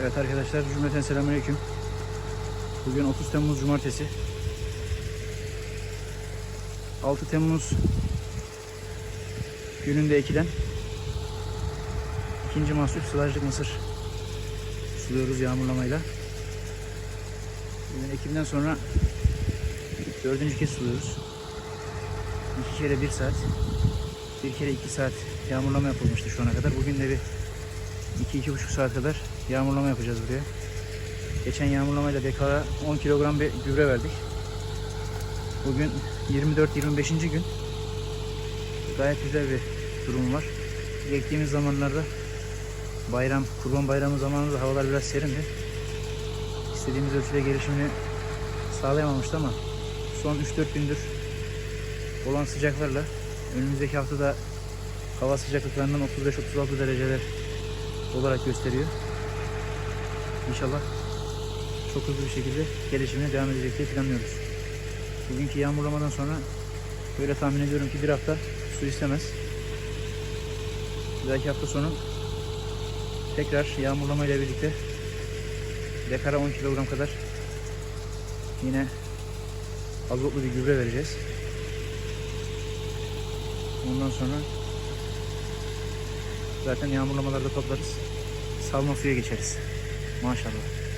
Evet arkadaşlar cümleten selamünaleyküm. Bugün 30 Temmuz Cumartesi. 6 Temmuz gününde ekilen ikinci mahsul sılajlık mısır suluyoruz yağmurlamayla. Bugün ekimden sonra dördüncü kez suluyoruz. İki kere bir saat, bir kere iki saat yağmurlama yapılmıştı şu ana kadar. Bugün de bir iki iki buçuk saat kadar yağmurlama yapacağız buraya. Geçen yağmurlamayla BK'ya 10 kilogram bir gübre verdik. Bugün 24-25. gün. Gayet güzel bir durum var. Ektiğimiz zamanlarda bayram, kurban bayramı zamanında havalar biraz serindi. İstediğimiz ölçüde gelişimini sağlayamamıştı ama son 3-4 gündür olan sıcaklarla önümüzdeki haftada hava sıcaklıklarından 35-36 dereceler olarak gösteriyor. İnşallah çok hızlı bir şekilde gelişimine devam edecek diye planlıyoruz. Bugünkü yağmurlamadan sonra böyle tahmin ediyorum ki bir hafta su istemez. Dahaki hafta sonu tekrar yağmurlama ile birlikte dekara 10 kilogram kadar yine azotlu bir gübre vereceğiz. Ondan sonra zaten yağmurlamalarda toplarız. Salma suya geçeriz. Maşallah.